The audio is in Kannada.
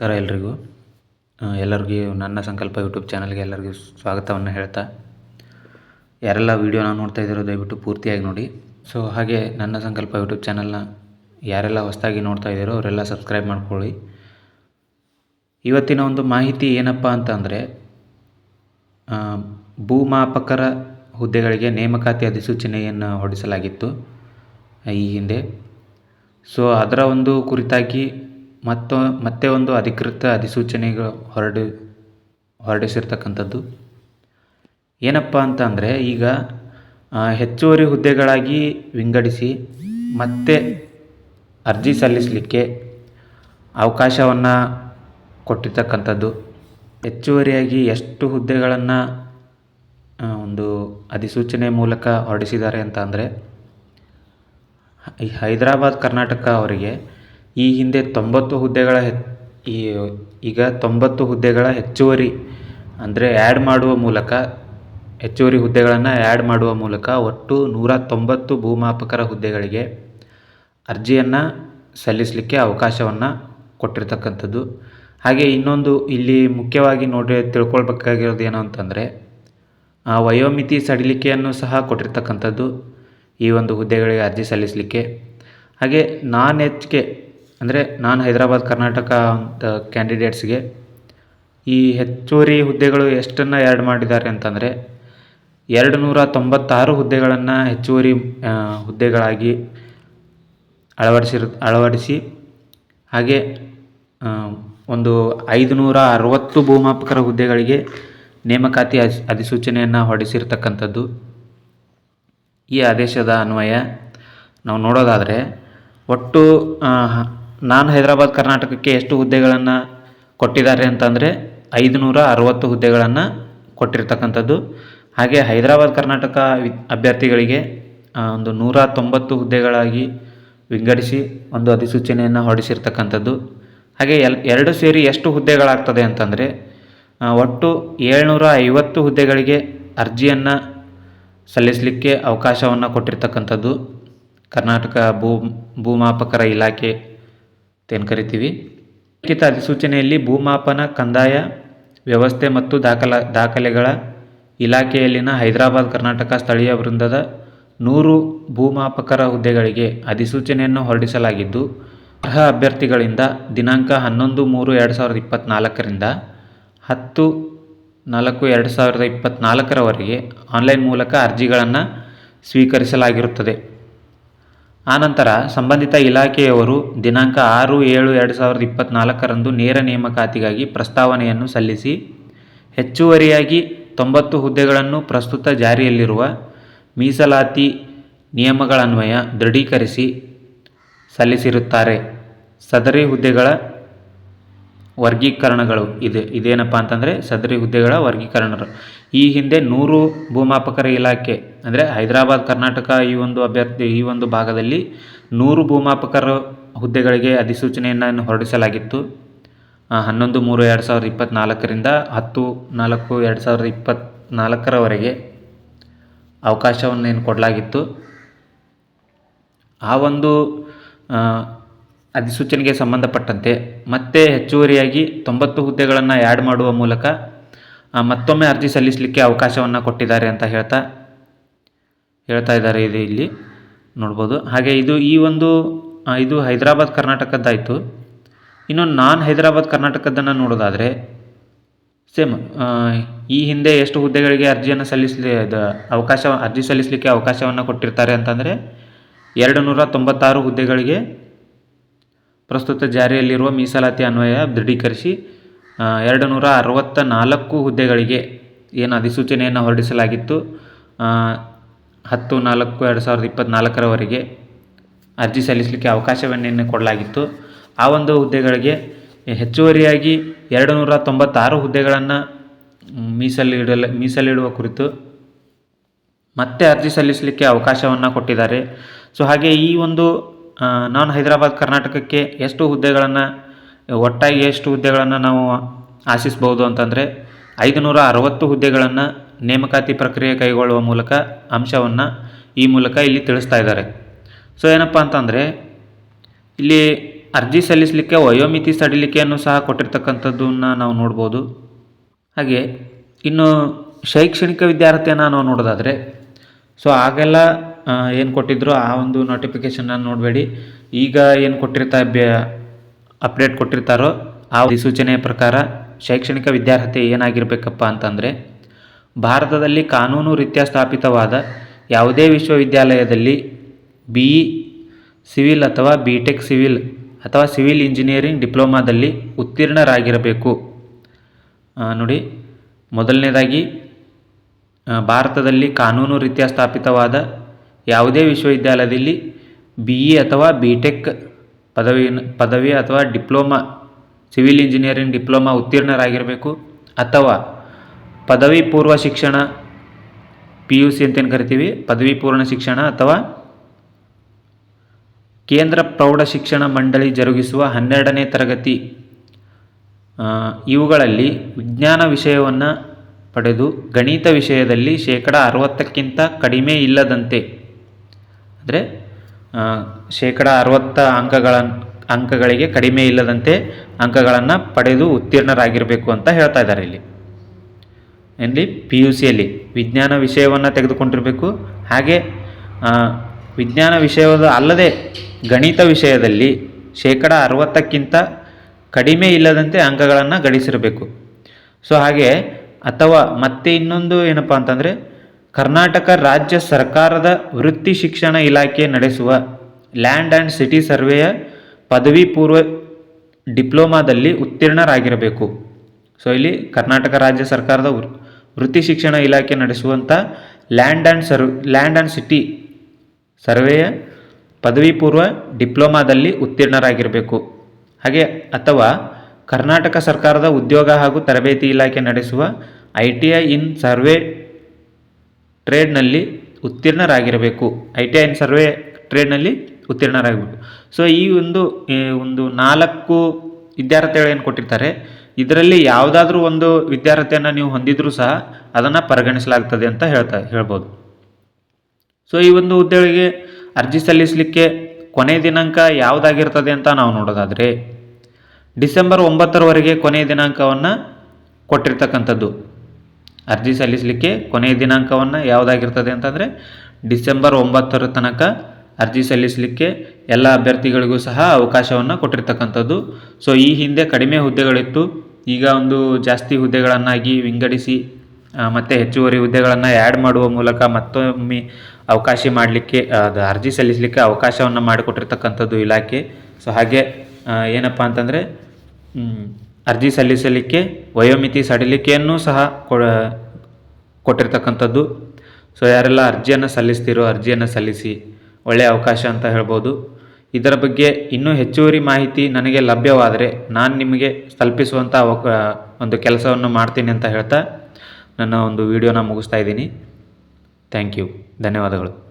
ನಮಸ್ಕಾರ ಎಲ್ರಿಗೂ. ಎಲ್ಲರಿಗೂ ನನ್ನ ಸಂಕಲ್ಪ ಯೂಟ್ಯೂಬ್ ಚಾನಲ್ಗೆ ಎಲ್ಲರಿಗೂ ಸ್ವಾಗತವನ್ನು ಹೇಳ್ತಾ, ಯಾರೆಲ್ಲ ವೀಡಿಯೋನ ನೋಡ್ತಾ ಇದ್ದೀರೋ ದಯವಿಟ್ಟು ಪೂರ್ತಿಯಾಗಿ ನೋಡಿ. ಸೊ, ಹಾಗೆ ನನ್ನ ಸಂಕಲ್ಪ ಯೂಟ್ಯೂಬ್ ಚಾನಲ್ನ ಯಾರೆಲ್ಲ ಹೊಸದಾಗಿ ನೋಡ್ತಾ ಇದ್ದೀರೋ ಅವರೆಲ್ಲ ಸಬ್ಸ್ಕ್ರೈಬ್ ಮಾಡ್ಕೊಳ್ಳಿ. ಇವತ್ತಿನ ಒಂದು ಮಾಹಿತಿ ಏನಪ್ಪ ಅಂತಂದರೆ ಭೂಮಾಪಕರ ಹುದ್ದೆಗಳಿಗೆ ನೇಮಕಾತಿ ಅಧಿಸೂಚನೆಯನ್ನು ಹೊರಡಿಸಲಾಗಿತ್ತು ಈ ಹಿಂದೆ. ಸೊ, ಅದರ ಒಂದು ಕುರಿತಾಗಿ ಮತ್ತು, ಮತ್ತೆ ಒಂದು ಅಧಿಕೃತ ಅಧಿಸೂಚನೆಗಳು ಹೊರಡಿ, ಹೊರಡಿಸಿರ್ತಕ್ಕಂಥದ್ದು. ಏನಪ್ಪ ಅಂತ ಅಂದರೆ ಈಗ ಹೆಚ್ಚುವರಿ ಹುದ್ದೆಗಳಾಗಿ ವಿಂಗಡಿಸಿ ಮತ್ತೆ ಅರ್ಜಿ ಸಲ್ಲಿಸಲಿಕ್ಕೆ ಅವಕಾಶವನ್ನು ಕೊಟ್ಟಿರ್ತಕ್ಕಂಥದ್ದು. ಹೆಚ್ಚುವರಿಯಾಗಿ ಎಷ್ಟು ಹುದ್ದೆಗಳನ್ನು ಒಂದು ಅಧಿಸೂಚನೆ ಮೂಲಕ ಹೊರಡಿಸಿದ್ದಾರೆ ಅಂತ ಅಂದರೆ ಈ ಹೈದರಾಬಾದ್, ಕರ್ನಾಟಕ ಅವರಿಗೆ ಈ ಹಿಂದೆ ತೊಂಬತ್ತು ಹುದ್ದೆಗಳ ಹೆ- ಈ, ಈಗ ತೊಂಬತ್ತು ಹುದ್ದೆಗಳ ಹೆಚ್ಚುವರಿ, ಅಂದರೆ ಆ್ಯಡ್ ಮಾಡುವ ಮೂಲಕ, ಹೆಚ್ಚುವರಿ ಹುದ್ದೆಗಳನ್ನು ಆ್ಯಡ್ ಮಾಡುವ ಮೂಲಕ ಒಟ್ಟು ನೂರ ತೊಂಬತ್ತು ಭೂಮಾಪಕರ ಹುದ್ದೆಗಳಿಗೆ ಅರ್ಜಿಯನ್ನು ಸಲ್ಲಿಸಲಿಕ್ಕೆ ಅವಕಾಶವನ್ನು ಕೊಟ್ಟಿರ್ತಕ್ಕಂಥದ್ದು. ಹಾಗೆ ಇನ್ನೊಂದು ಇಲ್ಲಿ ಮುಖ್ಯವಾಗಿ ನೋಡಿ ತಿಳ್ಕೊಳ್ಬೇಕಾಗಿರೋದು ಏನು ಅಂತಂದರೆ ವಯೋಮಿತಿ ಸಡಿಲಿಕೆಯನ್ನು ಸಹ ಕೊಟ್ಟಿರ್ತಕ್ಕಂಥದ್ದು ಈ ಒಂದು ಹುದ್ದೆಗಳಿಗೆ ಅರ್ಜಿ ಸಲ್ಲಿಸಲಿಕ್ಕೆ. ಹಾಗೆ ನಾನ್ ಎಚ್ ಕೆ ಅಂದರೆ ನಾನು ಹೈದರಾಬಾದ್ ಕರ್ನಾಟಕ ಅಂತ ಕ್ಯಾಂಡಿಡೇಟ್ಸ್ಗೆ ಈ ಹೆಚ್ಚುವರಿ ಹುದ್ದೆಗಳು ಎಷ್ಟನ್ನು ಎರಡು ಮಾಡಿದ್ದಾರೆ ಅಂತಂದರೆ ಎರಡು ನೂರ ತೊಂಬತ್ತಾರು ಹುದ್ದೆಗಳನ್ನು ಹೆಚ್ಚುವರಿ ಹುದ್ದೆಗಳಾಗಿ ಅಳವಡಿಸಿರು, ಅಳವಡಿಸಿ ಹಾಗೆ ಒಂದು ಐದು ನೂರ ಅರವತ್ತು ಭೂಮಾಪಕರ ಹುದ್ದೆಗಳಿಗೆ ನೇಮಕಾತಿ ಅಧಿ, ಅಧಿಸೂಚನೆಯನ್ನು ಹೊರಡಿಸಿರ್ತಕ್ಕಂಥದ್ದು ಈ ಆದೇಶದ ಅನ್ವಯ ನಾವು ನೋಡೋದಾದರೆ ಒಟ್ಟು ನಾನ್ ಹೈದರಾಬಾದ್ ಕರ್ನಾಟಕಕ್ಕೆ ಎಷ್ಟು ಹುದ್ದೆಗಳನ್ನು ಕೊಟ್ಟಿದ್ದಾರೆ ಅಂತಂದರೆ ಐದುನೂರ ಅರವತ್ತು ಹುದ್ದೆಗಳನ್ನು ಕೊಟ್ಟಿರ್ತಕ್ಕಂಥದ್ದು. ಹಾಗೆ ಹೈದರಾಬಾದ್ ಕರ್ನಾಟಕ ಅಭ್ಯರ್ಥಿಗಳಿಗೆ ಒಂದು ನೂರ ತೊಂಬತ್ತು ಹುದ್ದೆಗಳಾಗಿ ವಿಂಗಡಿಸಿ ಒಂದು ಅಧಿಸೂಚನೆಯನ್ನು ಹೊರಡಿಸಿರ್ತಕ್ಕಂಥದ್ದು. ಹಾಗೆ ಎಲ್, ಎರಡು ಸೇರಿ ಎಷ್ಟು ಹುದ್ದೆಗಳಾಗ್ತದೆ ಅಂತಂದರೆ ಒಟ್ಟು ಏಳ್ನೂರ ಐವತ್ತು ಹುದ್ದೆಗಳಿಗೆ ಅರ್ಜಿಯನ್ನು ಸಲ್ಲಿಸಲಿಕ್ಕೆ ಅವಕಾಶವನ್ನು ಕೊಟ್ಟಿರ್ತಕ್ಕಂಥದ್ದು. ಕರ್ನಾಟಕ ಭೂ, ಭೂಮಾಪಕರ ಇಲಾಖೆ ಏನು ಕರಿತೀವಿ? ಲಿಖಿತ ಅಧಿಸೂಚನೆಯಲ್ಲಿ ಭೂಮಾಪನ, ಕಂದಾಯ, ವ್ಯವಸ್ಥೆ ಮತ್ತು ದಾಖಲ, ದಾಖಲೆಗಳ ಇಲಾಖೆಯಲ್ಲಿನ ಹೈದರಾಬಾದ್, ಕರ್ನಾಟಕ ಸ್ಥಳೀಯ ವೃಂದದ ನೂರು ಭೂಮಾಪಕರ ಹುದ್ದೆಗಳಿಗೆ ಅಧಿಸೂಚನೆಯನ್ನು ಹೊರಡಿಸಲಾಗಿದ್ದು, ಅರ್ಹ ಅಭ್ಯರ್ಥಿಗಳಿಂದ ದಿನಾಂಕ ಹನ್ನೊಂದು ಮೂರು ಎರಡು ಸಾವಿರದ ಇಪ್ಪತ್ತ್ನಾಲ್ಕರಿಂದ ಹತ್ತು ನಾಲ್ಕು ಎರಡು ಸಾವಿರದ ಇಪ್ಪತ್ತ್ನಾಲ್ಕರವರೆಗೆ ಆನ್ಲೈನ್ ಮೂಲಕ ಅರ್ಜಿಗಳನ್ನು ಸ್ವೀಕರಿಸಲಾಗಿರುತ್ತದೆ. ಆನಂತರ ಸಂಬಂಧಿತ ಇಲಾಖೆಯವರು ದಿನಾಂಕ ಆರು ಏಳು ಎರಡು ಸಾವಿರದ ಇಪ್ಪತ್ತ್ನಾಲ್ಕರಂದು ನೇರ ನೇಮಕಾತಿಗಾಗಿ ಪ್ರಸ್ತಾವನೆಯನ್ನು ಸಲ್ಲಿಸಿ, ಹೆಚ್ಚುವರಿಯಾಗಿ ತೊಂಬತ್ತು ಹುದ್ದೆಗಳನ್ನು ಪ್ರಸ್ತುತ ಜಾರಿಯಲ್ಲಿರುವ ಮೀಸಲಾತಿ ನಿಯಮಗಳನ್ವಯ ದೃಢೀಕರಿಸಿ ಸಲ್ಲಿಸಿರುತ್ತಾರೆ. ಸದರಿ ಹುದ್ದೆಗಳ ವರ್ಗೀಕರಣಗಳು ಇದೆ. ಇದೇನಪ್ಪ ಅಂತಂದರೆ ಸದರಿ ಹುದ್ದೆಗಳ ವರ್ಗೀಕರಣಗಳು ಈ ಹಿಂದೆ ನೂರು ಭೂಮಾಪಕರ ಇಲಾಖೆ ಅಂದರೆ ಹೈದರಾಬಾದ್, ಕರ್ನಾಟಕ ಈ ಒಂದು ಅಭ್ಯರ್ಥಿ, ಈ ಒಂದು ಭಾಗದಲ್ಲಿ ನೂರು ಭೂಮಾಪಕರ ಹುದ್ದೆಗಳಿಗೆ ಅಧಿಸೂಚನೆಯನ್ನು ಹೊರಡಿಸಲಾಗಿತ್ತು. ಹನ್ನೊಂದು, ಮೂರು, ಎರಡು ಸಾವಿರದ ಇಪ್ಪತ್ತ್ನಾಲ್ಕರಿಂದ ಹತ್ತು, ನಾಲ್ಕು, ಎರಡು ಸಾವಿರದ ಇಪ್ಪತ್ತ್ನಾಲ್ಕರವರೆಗೆ ಅವಕಾಶವನ್ನು ಏನು ಕೊಡಲಾಗಿತ್ತು. ಆ ಒಂದು ಅಧಿಸೂಚನೆಗೆ ಸಂಬಂಧಪಟ್ಟಂತೆ ಮತ್ತೆ ಹೆಚ್ಚುವರಿಯಾಗಿ ತೊಂಬತ್ತು ಹುದ್ದೆಗಳನ್ನು ಆ್ಯಡ್ ಮಾಡುವ ಮೂಲಕ ಮತ್ತೊಮ್ಮೆ ಅರ್ಜಿ ಸಲ್ಲಿಸಲಿಕ್ಕೆ ಅವಕಾಶವನ್ನು ಕೊಟ್ಟಿದ್ದಾರೆ ಅಂತ ಹೇಳ್ತಾ ಹೇಳ್ತಾ ಇದ್ದಾರೆ ಇದು ಇಲ್ಲಿ. ನೋಡ್ಬೋದು. ಹಾಗೆ ಇದು ಈ ಒಂದು ಇದು ಹೈದರಾಬಾದ್ ಕರ್ನಾಟಕದ್ದಾಯಿತು. ಇನ್ನು ನಾನ್ ಹೈದರಾಬಾದ್ ಕರ್ನಾಟಕದ್ದನ್ನು ನೋಡೋದಾದರೆ, ಸೇಮ್ ಈ ಹಿಂದೆ ಎಷ್ಟು ಹುದ್ದೆಗಳಿಗೆ ಅರ್ಜಿಯನ್ನು ಸಲ್ಲಿಸಲಿ ಅವಕಾಶ, ಅರ್ಜಿ ಸಲ್ಲಿಸಲಿಕ್ಕೆ ಅವಕಾಶವನ್ನು ಕೊಟ್ಟಿರ್ತಾರೆ ಅಂತಂದರೆ ಎರಡು ನೂರ ತೊಂಬತ್ತಾರು ಹುದ್ದೆಗಳಿಗೆ ಪ್ರಸ್ತುತ ಜಾರಿಯಲ್ಲಿರುವ ಮೀಸಲಾತಿ ಅನ್ವಯ ದೃಢೀಕರಿಸಿ ಎರಡು ನೂರ ಅರವತ್ತ ನಾಲ್ಕು ಹುದ್ದೆಗಳಿಗೆ ಏನು ಅಧಿಸೂಚನೆಯನ್ನು ಹೊರಡಿಸಲಾಗಿತ್ತು. ಹತ್ತು, ನಾಲ್ಕು, ಎರಡು ಸಾವಿರದ ಇಪ್ಪತ್ತ್ನಾಲ್ಕರವರೆಗೆ ಅರ್ಜಿ ಸಲ್ಲಿಸಲಿಕ್ಕೆ ಅವಕಾಶವನ್ನೇನು ಕೊಡಲಾಗಿತ್ತು. ಆ ಒಂದು ಹುದ್ದೆಗಳಿಗೆ ಹೆಚ್ಚುವರಿಯಾಗಿ ಎರಡು ನೂರ ತೊಂಬತ್ತಾರು ಹುದ್ದೆಗಳನ್ನು ಮೀಸಲಿಡಲು, ಮೀಸಲಿಡುವ ಕುರಿತು ಮತ್ತೆ ಅರ್ಜಿ ಸಲ್ಲಿಸಲಿಕ್ಕೆ ಅವಕಾಶವನ್ನು ಕೊಟ್ಟಿದ್ದಾರೆ. ಸೊ, ಹಾಗೆ ಈ ಒಂದು ನಾನ್ ಹೈದರಾಬಾದ್, ಕರ್ನಾಟಕಕ್ಕೆ ಎಷ್ಟು ಹುದ್ದೆಗಳನ್ನು, ಒಟ್ಟಾಗಿ ಎಷ್ಟು ಹುದ್ದೆಗಳನ್ನು ನಾವು ಆಶಿಸ್ಬೋದು ಅಂತಂದರೆ ಐದುನೂರ ಅರವತ್ತು ಹುದ್ದೆಗಳನ್ನು ನೇಮಕಾತಿ ಪ್ರಕ್ರಿಯೆ ಕೈಗೊಳ್ಳುವ ಮೂಲಕ ಅಂಶವನ್ನು ಈ ಮೂಲಕ ಇಲ್ಲಿ ತಿಳಿಸ್ತಾ ಇದ್ದಾರೆ. ಸೊ ಏನಪ್ಪ ಅಂತಂದರೆ, ಇಲ್ಲಿ ಅರ್ಜಿ ಸಲ್ಲಿಸಲಿಕ್ಕೆ, ವಯೋಮಿತಿ ಸಡಿಲಿಕೆಯನ್ನು ಸಹ ಕೊಟ್ಟಿರ್ತಕ್ಕಂಥದ್ದನ್ನು ನಾವು ನೋಡ್ಬೋದು. ಹಾಗೆ, ಇನ್ನು ಶೈಕ್ಷಣಿಕ ವಿದ್ಯಾರ್ಥಿಯನ್ನು ನಾವು ನೋಡೋದಾದರೆ ಸೊ ಆಗೆಲ್ಲ ಏನು ಕೊಟ್ಟಿದ್ರು ಆ ಒಂದು ನೋಟಿಫಿಕೇಷನ್ನ ನೋಡಬೇಡಿ. ಈಗ ಏನು ಕೊಟ್ಟಿರ್ತಾ, ಬ್ಯ ಅಪ್ಡೇಟ್ ಕೊಟ್ಟಿರ್ತಾರೋ ಆ ಅಧಿಸೂಚನೆಯ ಪ್ರಕಾರ ಶೈಕ್ಷಣಿಕ ವಿದ್ಯಾರ್ಹತೆ ಏನಾಗಿರಬೇಕಪ್ಪ ಅಂತಂದರೆ ಭಾರತದಲ್ಲಿ ಕಾನೂನು ರೀತ್ಯ ಸ್ಥಾಪಿತವಾದ ಯಾವುದೇ ವಿಶ್ವವಿದ್ಯಾಲಯದಲ್ಲಿ ಬಿ ಇ ಸಿವಿಲ್ ಅಥವಾ ಬಿ ಟೆಕ್ ಸಿವಿಲ್ ಅಥವಾ ಸಿವಿಲ್ ಇಂಜಿನಿಯರಿಂಗ್ ಡಿಪ್ಲೊಮಾದಲ್ಲಿ ಉತ್ತೀರ್ಣರಾಗಿರಬೇಕು. ನೋಡಿ, ಮೊದಲನೇದಾಗಿ ಭಾರತದಲ್ಲಿ ಕಾನೂನು ರೀತ್ಯ ಸ್ಥಾಪಿತವಾದ ಯಾವುದೇ ವಿಶ್ವವಿದ್ಯಾಲಯದಲ್ಲಿ ಬಿ ಇ ಅಥವಾ ಬಿ ಟೆಕ್ ಪದವಿ ಪದವಿ ಅಥವಾ ಡಿಪ್ಲೊಮಾ, ಸಿವಿಲ್ ಇಂಜಿನಿಯರಿಂಗ್ ಡಿಪ್ಲೊಮಾ ಉತ್ತೀರ್ಣರಾಗಿರಬೇಕು ಅಥವಾ ಪದವಿ ಪೂರ್ವ ಶಿಕ್ಷಣ ಪಿ ಯು ಸಿ ಅಂತೇನು ಕರಿತೀವಿ? ಪದವಿ ಪೂರ್ಣ ಶಿಕ್ಷಣ ಅಥವಾ ಕೇಂದ್ರ ಪ್ರೌಢ ಶಿಕ್ಷಣ ಮಂಡಳಿ ಜರುಗಿಸುವ ಹನ್ನೆರಡನೇ ತರಗತಿ ಇವುಗಳಲ್ಲಿ ವಿಜ್ಞಾನ ವಿಷಯವನ್ನು ಪಡೆದು ಗಣಿತ ವಿಷಯದಲ್ಲಿ ಶೇಕಡ ಅರವತ್ತಕ್ಕಿಂತ ಕಡಿಮೆ ಇಲ್ಲದಂತೆ, ಅಂದರೆ ಶೇಕಡ ಅರವತ್ತ ಅಂಕಗಳ ಅಂಕಗಳಿಗೆ ಕಡಿಮೆ ಇಲ್ಲದಂತೆ ಅಂಕಗಳನ್ನು ಪಡೆದು ಉತ್ತೀರ್ಣರಾಗಿರಬೇಕು ಅಂತ ಹೇಳ್ತಾ ಇದ್ದಾರೆ ಇಲ್ಲಿ. ಇಲ್ಲಿ ಪಿ ಯು ಸಿಯಲ್ಲಿ ವಿಜ್ಞಾನ ವಿಷಯವನ್ನು ತೆಗೆದುಕೊಂಡಿರಬೇಕು. ಹಾಗೆ ವಿಜ್ಞಾನ ವಿಷಯದ ಅಲ್ಲದೆ ಗಣಿತ ವಿಷಯದಲ್ಲಿ ಶೇಕಡ ಅರವತ್ತಕ್ಕಿಂತ ಕಡಿಮೆ ಇಲ್ಲದಂತೆ ಅಂಕಗಳನ್ನು ಗಳಿಸಿರಬೇಕು. ಸೊ ಹಾಗೆ, ಅಥವಾ ಮತ್ತೆ ಇನ್ನೊಂದು ಏನಪ್ಪ ಅಂತಂದರೆ, ಕರ್ನಾಟಕ ರಾಜ್ಯ ಸರ್ಕಾರದ ವೃತ್ತಿ ಶಿಕ್ಷಣ ಇಲಾಖೆ ನಡೆಸುವ ಲ್ಯಾಂಡ್ ಆ್ಯಂಡ್ ಸಿಟಿ ಸರ್ವೆಯ ಪದವಿ ಪೂರ್ವ ಡಿಪ್ಲೊಮಾದಲ್ಲಿ ಉತ್ತೀರ್ಣರಾಗಿರಬೇಕು. ಸೊ ಇಲ್ಲಿ ಕರ್ನಾಟಕ ರಾಜ್ಯ ಸರ್ಕಾರದ ವೃತ್ತಿ ಶಿಕ್ಷಣ ಇಲಾಖೆ ನಡೆಸುವಂಥ land and sir land and city ಸರ್ವೆಯ ಪದವಿ ಪೂರ್ವ ಡಿಪ್ಲೊಮಾದಲ್ಲಿ ಉತ್ತೀರ್ಣರಾಗಿರಬೇಕು. ಹಾಗೆ ಅಥವಾ ಕರ್ನಾಟಕ ಸರ್ಕಾರದ ಉದ್ಯೋಗ ಹಾಗೂ ತರಬೇತಿ ಇಲಾಖೆ ನಡೆಸುವ I T I in survey ಟ್ರೇಡ್ನಲ್ಲಿ ಉತ್ತೀರ್ಣರಾಗಿರಬೇಕು. I T I in survey ಟ್ರೇಡ್ನಲ್ಲಿ ಉತ್ತೀರ್ಣರಾಗಬೇಕು ಸೊ ಈ ಒಂದು ಒಂದು ನಾಲ್ಕು ವಿದ್ಯಾರ್ಥಿಗಳು ಏನು ಕೊಟ್ಟಿರ್ತಾರೆ? ಇದರಲ್ಲಿ ಯಾವುದಾದ್ರೂ ಒಂದು ವಿದ್ಯಾರ್ಥಿಯನ್ನು ನೀವು ಹೊಂದಿದ್ರೂ ಸಹ ಅದನ್ನು ಪರಿಗಣಿಸಲಾಗ್ತದೆ ಅಂತ ಹೇಳ್ತಾ, ಹೇಳ್ಬೋದು. ಸೊ ಈ ಒಂದು ಹುದ್ದೆಗಳಿಗೆ ಅರ್ಜಿ ಸಲ್ಲಿಸಲಿಕ್ಕೆ ಕೊನೆಯ ದಿನಾಂಕ ಯಾವುದಾಗಿರ್ತದೆ ಅಂತ ನಾವು ನೋಡೋದಾದರೆ, ಡಿಸೆಂಬರ್ ಒಂಬತ್ತರವರೆಗೆ ಕೊನೆಯ ದಿನಾಂಕವನ್ನು ಕೊಟ್ಟಿರ್ತಕ್ಕಂಥದ್ದು. ಅರ್ಜಿ ಸಲ್ಲಿಸಲಿಕ್ಕೆ ಕೊನೆಯ ದಿನಾಂಕವನ್ನು ಯಾವುದಾಗಿರ್ತದೆ ಅಂತಂದರೆ, ಡಿಸೆಂಬರ್ ಒಂಬತ್ತರ ತನಕ ಅರ್ಜಿ ಸಲ್ಲಿಸಲಿಕ್ಕೆ ಎಲ್ಲ ಅಭ್ಯರ್ಥಿಗಳಿಗೂ ಸಹ ಅವಕಾಶವನ್ನು ಕೊಟ್ಟಿರ್ತಕ್ಕಂಥದ್ದು. ಸೊ ಈ ಹಿಂದೆ ಕಡಿಮೆ ಹುದ್ದೆಗಳಿತ್ತು. ಈಗ ಒಂದು ಜಾಸ್ತಿ ಹುದ್ದೆಗಳನ್ನಾಗಿ ವಿಂಗಡಿಸಿ ಮತ್ತು ಹೆಚ್ಚುವರಿ ಹುದ್ದೆಗಳನ್ನು ಆ್ಯಡ್ ಮಾಡುವ ಮೂಲಕ ಮತ್ತೊಮ್ಮೆ ಅವಕಾಶ ಮಾಡಲಿಕ್ಕೆ ಅದು ಅರ್ಜಿ ಸಲ್ಲಿಸಲಿಕ್ಕೆ ಅವಕಾಶವನ್ನು ಮಾಡಿಕೊಟ್ಟಿರ್ತಕ್ಕಂಥದ್ದು ಇಲಾಖೆ. ಸೊ ಹಾಗೆ ಏನಪ್ಪ ಅಂತಂದರೆ ಅರ್ಜಿ ಸಲ್ಲಿಸಲಿಕ್ಕೆ, ವಯೋಮಿತಿ ಸಡಿಲಿಕೆಯನ್ನು ಸಹ ಕೊಟ್ಟಿರ್ತಕ್ಕಂಥದ್ದು. ಸೊ ಯಾರೆಲ್ಲ ಅರ್ಜಿಯನ್ನು ಸಲ್ಲಿಸ್ತೀರೋ ಅರ್ಜಿಯನ್ನು ಸಲ್ಲಿಸಿ ಒಳ್ಳೆಯ ಅವಕಾಶ ಅಂತ ಹೇಳ್ಬೋದು. ಇದರ ಬಗ್ಗೆ ಇನ್ನೂ ಹೆಚ್ಚುವರಿ ಮಾಹಿತಿ ನನಗೆ ಲಭ್ಯವಾದರೆ ನಾನು ನಿಮಗೆ ತಲುಪಿಸುವಂಥ ಒಂದು ಕೆಲಸವನ್ನು ಮಾಡ್ತೀನಿ ಅಂತ ಹೇಳ್ತಾ ನನ್ನ ಒಂದು ವಿಡಿಯೋನ ಮುಗಿಸ್ತಾ ಇದ್ದೀನಿ. Thank you. ಧನ್ಯವಾದಗಳು.